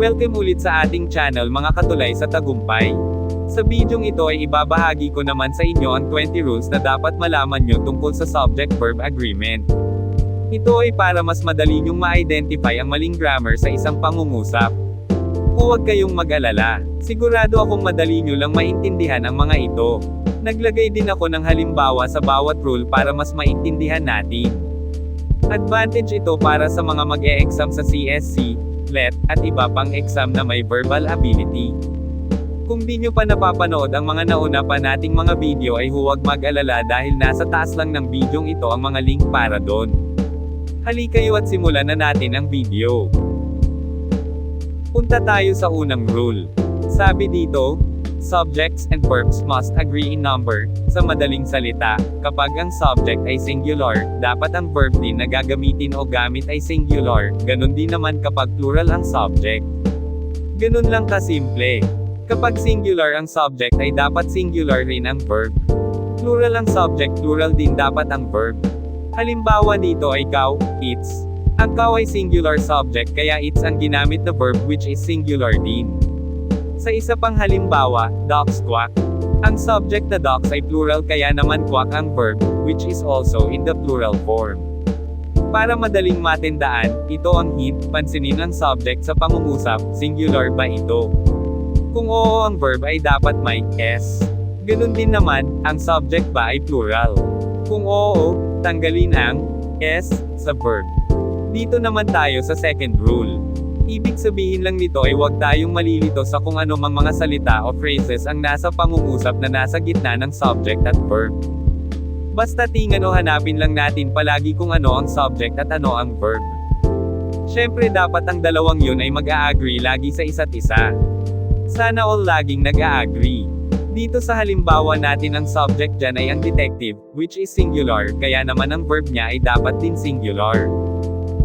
Welcome ulit sa ating channel mga katulay sa tagumpay. Sa bidyong ito ay ibabahagi ko naman sa inyo ang 20 rules na dapat malaman nyo tungkol sa subject-verb agreement. Ito ay para mas madali nyong ma-identify ang maling grammar sa isang pangungusap. Huwag kayong mag-alala, sigurado akong madali nyo lang maintindihan ang mga ito. Naglagay din ako ng halimbawa sa bawat rule para mas maintindihan natin. Advantage ito para sa mga mag-e-exam sa CSC, LET, at iba pang exam na may verbal ability. Kung di nyo pa napapanood ang mga nauna pa nating mga video ay huwag mag-alala dahil nasa taas lang ng bidyong ito ang mga link para doon. Hali kayo at simulan na natin ang video. Punta tayo sa unang rule. Sabi dito, subjects and verbs must agree in number. Sa madaling salita, kapag ang subject ay singular, dapat ang verb din na gagamitin o gamit ay singular, ganun din naman kapag plural ang subject. Ganun lang kasimple. Kapag singular ang subject ay dapat singular rin ang verb. Plural ang subject, plural din dapat ang verb. Halimbawa dito ay cow, its. Ang cow ay singular subject kaya its ang ginamit na verb which is singular din. Sa isa pang halimbawa, dogs quack. Ang subject na dogs ay plural kaya naman quack ang verb, which is also in the plural form. Para madaling matindaan, ito ang hint, pansinin ang subject sa pangungusap, singular ba ito? Kung oo ang verb ay dapat may s. Ganun din naman, ang subject ba ay plural? Kung oo, tanggalin ang s sa verb. Dito naman tayo sa second rule. Ibig sabihin lang nito ay huwag tayong malilito sa kung ano mang mga salita o phrases ang nasa pangungusap na nasa gitna ng subject at verb. Basta tingnan o hanapin lang natin palagi kung ano ang subject at ano ang verb. Siyempre dapat ang dalawang yun ay mag-a-agree lagi sa isa't isa. Sana all laging nag-a-agree. Dito sa halimbawa natin ang subject dyan ay ang detective, which is singular, kaya naman ang verb niya ay dapat din singular.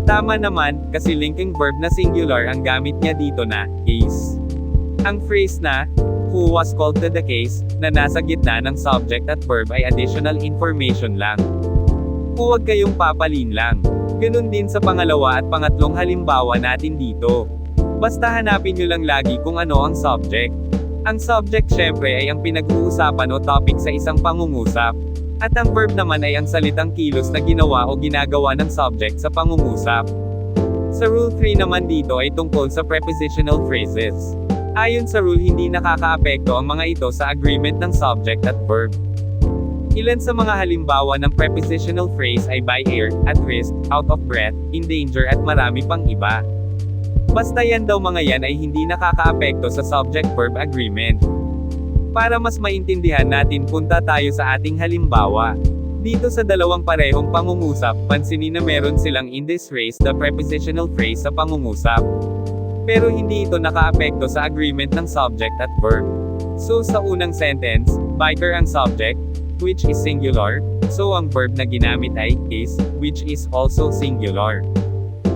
Tama naman, kasi linking verb na singular ang gamit niya dito na, is. Ang phrase na, who was called to the case, na nasa gitna ng subject at verb ay additional information lang. Huwag kayong papalin lang. Ganun din sa pangalawa at pangatlong halimbawa natin dito. Basta hanapin nyo lang lagi kung ano ang subject. Ang subject syempre ay ang pinag-uusapan o topic sa isang pangungusap. At ang verb naman ay ang salitang kilos na ginawa o ginagawa ng subject sa pangungusap. Sa Rule 3 naman dito ay tungkol sa prepositional phrases. Ayon sa rule hindi nakakaapekto ang mga ito sa agreement ng subject at verb. Ilan sa mga halimbawa ng prepositional phrase ay by air, at risk, out of breath, in danger at marami pang iba. Basta yan daw mga yan ay hindi nakakaapekto sa subject-verb agreement. Para mas maintindihan natin punta tayo sa ating halimbawa. Dito sa dalawang parehong pangungusap, pansinin na meron silang in this phrase the prepositional phrase sa pangungusap. Pero hindi ito nakaapekto sa agreement ng subject at verb. So sa unang sentence, biker ang subject, which is singular, so ang verb na ginamit ay is, which is also singular.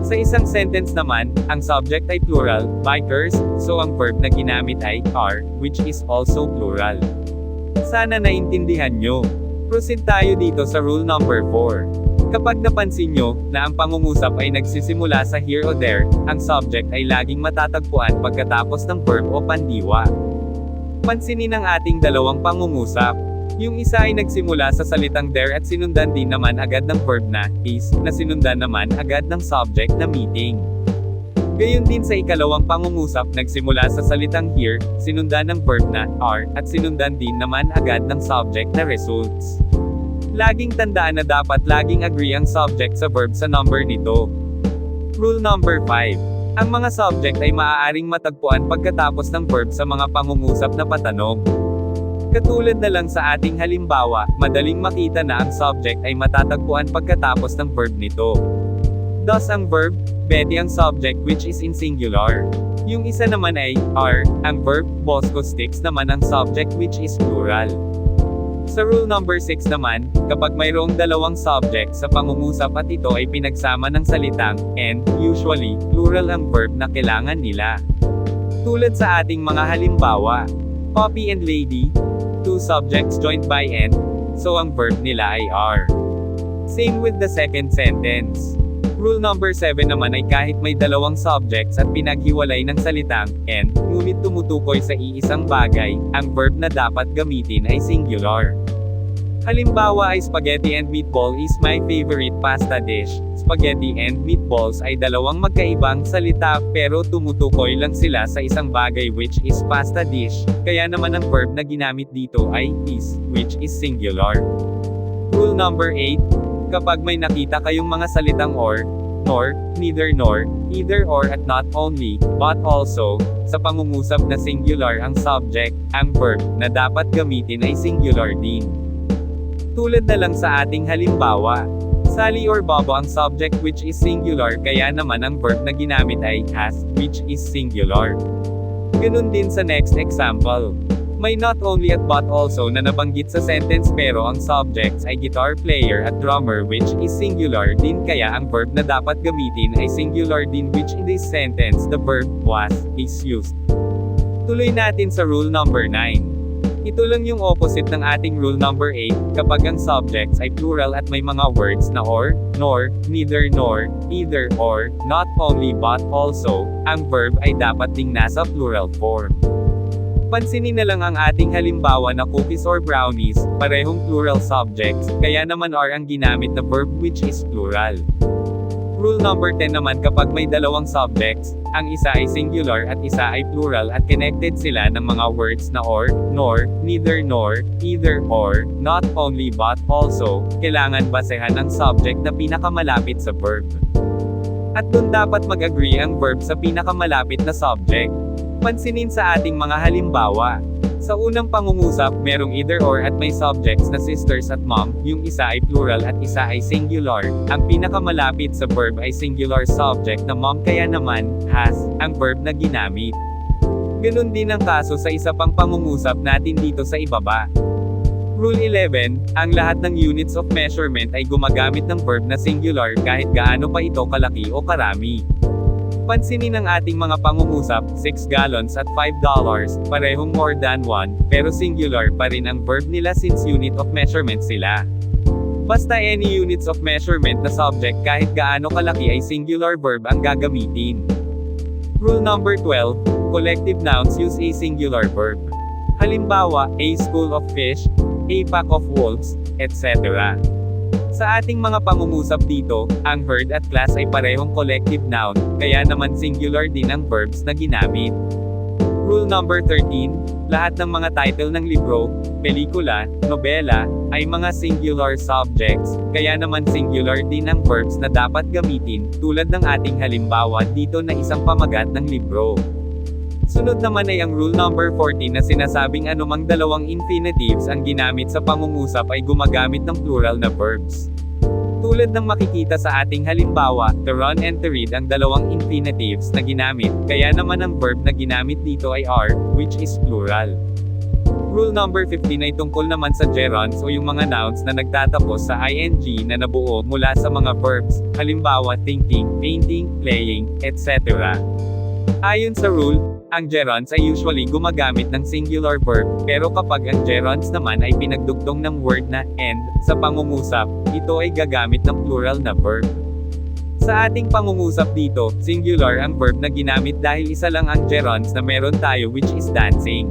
Sa isang sentence naman, ang subject ay plural, bikers, so ang verb na ginamit ay are, which is also plural. Sana naintindihan nyo. Proceed tayo dito sa rule number 4. Kapag napansin nyo, na ang pangungusap ay nagsisimula sa here o there, ang subject ay laging matatagpuan pagkatapos ng verb o pandiwa. Pansinin ang ating dalawang pangungusap. Yung isa ay nagsimula sa salitang there at sinundan din naman agad ng verb na is, na sinundan naman agad ng subject na meeting. Gayon din sa ikalawang pangungusap, nagsimula sa salitang here, sinundan ng verb na are, at sinundan din naman agad ng subject na results. Laging tandaan na dapat laging agree ang subject sa verb sa number nito. Rule number 5. Ang mga subject ay maaaring matagpuan pagkatapos ng verb sa mga pangungusap na patanong. Katulad na lang sa ating halimbawa, madaling makita na ang subject ay matatagpuan pagkatapos ng verb nito. Thus ang verb, Betty ang subject which is in singular. Yung isa naman ay, are, ang verb, Bosco sticks naman ang subject which is plural. Sa rule number 6 naman, kapag mayroong dalawang subject sa pangungusap at ito ay pinagsama ng salitang, and, usually, plural ang verb na kailangan nila. Tulad sa ating mga halimbawa, Poppy and Lady, two subjects joined by and, so ang verb nila ay are. Same with the second sentence. Rule number 7 naman ay kahit may dalawang subjects at pinaghiwalay ng salitang and, ngunit tumutukoy sa iisang bagay, ang verb na dapat gamitin ay singular. Halimbawa ay spaghetti and meatball is my favorite pasta dish. Spaghetti and meatballs ay dalawang magkaibang salita pero tumutukoy lang sila sa isang bagay which is pasta dish. Kaya naman ang verb na ginamit dito ay is, which is singular. Rule number 8. Kapag may nakita kayong mga salitang or, nor, neither nor, either or at not only, but also, sa pangungusap na singular ang subject, ang verb na dapat gamitin ay singular din. Tulad na lang sa ating halimbawa. Sally or Bobo ang subject which is singular kaya naman ang verb na ginamit ay has, which is singular. Ganun din sa next example. May not only at but also na nabanggit sa sentence pero ang subjects ay guitar player at drummer which is singular din kaya ang verb na dapat gamitin ay singular din which in this sentence the verb was is used. Tuloy natin sa rule number 9. Ito lang yung opposite ng ating rule number 8, kapag ang subjects ay plural at may mga words na or, nor, neither nor, either or, not only but also, ang verb ay dapat ding nasa plural form. Pansinin na lang ang ating halimbawa na cookies or brownies, parehong plural subjects, kaya naman are ang ginamit na verb which is plural. Rule number 10 naman kapag may dalawang subjects, ang isa ay singular at isa ay plural at connected sila ng mga words na or, nor, neither nor, either or, not only but also, kailangan basehan ang subject na pinakamalapit sa verb. At dun dapat mag-agree ang verb sa pinakamalapit na subject. Pansinin sa ating mga halimbawa. Sa unang pangungusap, merong either or at may subjects na sisters at mom, yung isa ay plural at isa ay singular. Ang pinakamalapit sa verb ay singular subject na mom kaya naman, has, ang verb na ginamit. Ganun din ang kaso sa isa pang pangungusap natin dito sa ibaba. Rule 11, ang lahat ng units of measurement ay gumagamit ng verb na singular kahit gaano pa ito kalaki o karami. Pansinin ang ating mga pangungusap, 6 gallons at 5 dollars, parehong more than 1, pero singular pa rin ang verb nila since unit of measurement sila. Basta any units of measurement na subject kahit gaano kalaki ay singular verb ang gagamitin. Rule number 12, collective nouns use a singular verb. Halimbawa, a school of fish, a pack of wolves, etc. Sa ating mga pangungusap dito, ang herd at class ay parehong collective noun, kaya naman singular din ang verbs na ginamit. Rule number 13, lahat ng mga title ng libro, pelikula, nobela, ay mga singular subjects, kaya naman singular din ang verbs na dapat gamitin, tulad ng ating halimbawa dito na isang pamagat ng libro. Sunod naman ay ang rule number 14 na sinasabing anumang dalawang infinitives ang ginamit sa pangungusap ay gumagamit ng plural na verbs. Tulad ng makikita sa ating halimbawa, to run and to read ang dalawang infinitives na ginamit, kaya naman ang verb na ginamit dito ay are, which is plural. Rule number 15 ay tungkol naman sa gerunds o yung mga nouns na nagtatapos sa ing na nabuo mula sa mga verbs, halimbawa thinking, painting, playing, etc. Ayon sa rule, ang gerunds ay usually gumagamit ng singular verb, pero kapag ang gerunds naman ay pinagdugtong ng word na and sa pangungusap, ito ay gagamit ng plural na verb. Sa ating pangungusap dito, singular ang verb na ginamit dahil isa lang ang gerunds na meron tayo which is dancing.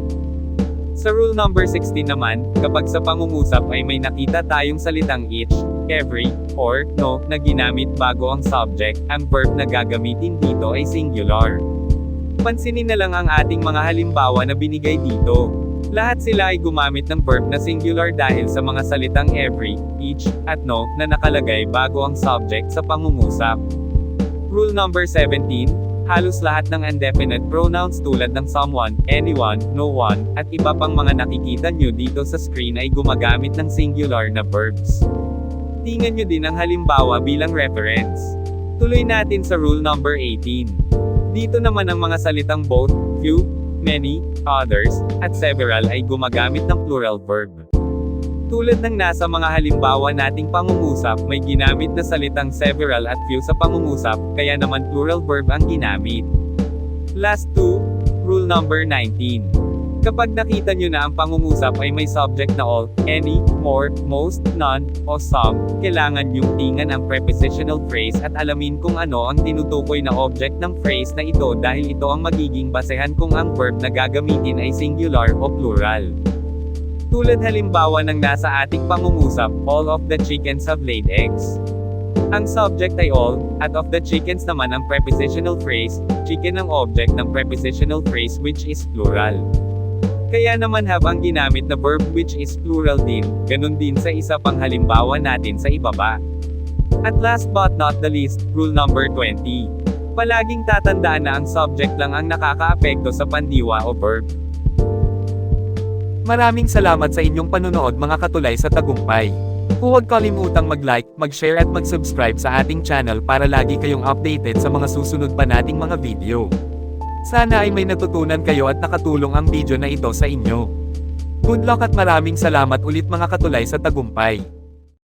Sa rule number 16 naman, kapag sa pangungusap ay may nakita tayong salitang each, every, or no na ginamit bago ang subject, ang verb na gagamitin dito ay singular. Pansinin na lang ang ating mga halimbawa na binigay dito. Lahat sila ay gumamit ng verb na singular dahil sa mga salitang every, each, at no, na nakalagay bago ang subject sa pangungusap. Rule number 17, halos lahat ng indefinite pronouns tulad ng someone, anyone, no one, at iba pang mga nakikita nyo dito sa screen ay gumagamit ng singular na verbs. Tingnan nyo din ang halimbawa bilang reference. Tuloy natin sa rule number 18. Dito naman ang mga salitang both, few, many, others, at several ay gumagamit ng plural verb. Tulad ng nasa mga halimbawa nating pangungusap, may ginamit na salitang several at few sa pangungusap, kaya naman plural verb ang ginamit. Last two, rule number 19. Kapag nakita nyo na ang pangungusap ay may subject na all, any, more, most, none, o some, kailangan yung tingan ang prepositional phrase at alamin kung ano ang tinutukoy na object ng phrase na ito dahil ito ang magiging basehan kung ang verb na gagamitin ay singular o plural. Tulad halimbawa ng nasa ating pangungusap, all of the chickens have laid eggs. Ang subject ay all, at of the chickens naman ang prepositional phrase, chicken ang object ng prepositional phrase which is plural. Kaya naman have ang ginamit na verb which is plural din, ganun din sa isa pang halimbawa natin sa ibaba. At last but not the least, rule number 20. Palaging tatandaan na ang subject lang ang nakakaapekto sa pandiwa o verb. Maraming salamat sa inyong panunood mga katulay sa tagumpay. Huwag kalimutang mag-like, mag-share at mag-subscribe sa ating channel para lagi kayong updated sa mga susunod pa nating mga video. Sana ay may natutunan kayo at nakatulong ang video na ito sa inyo. Good luck at maraming salamat ulit mga katulay sa tagumpay.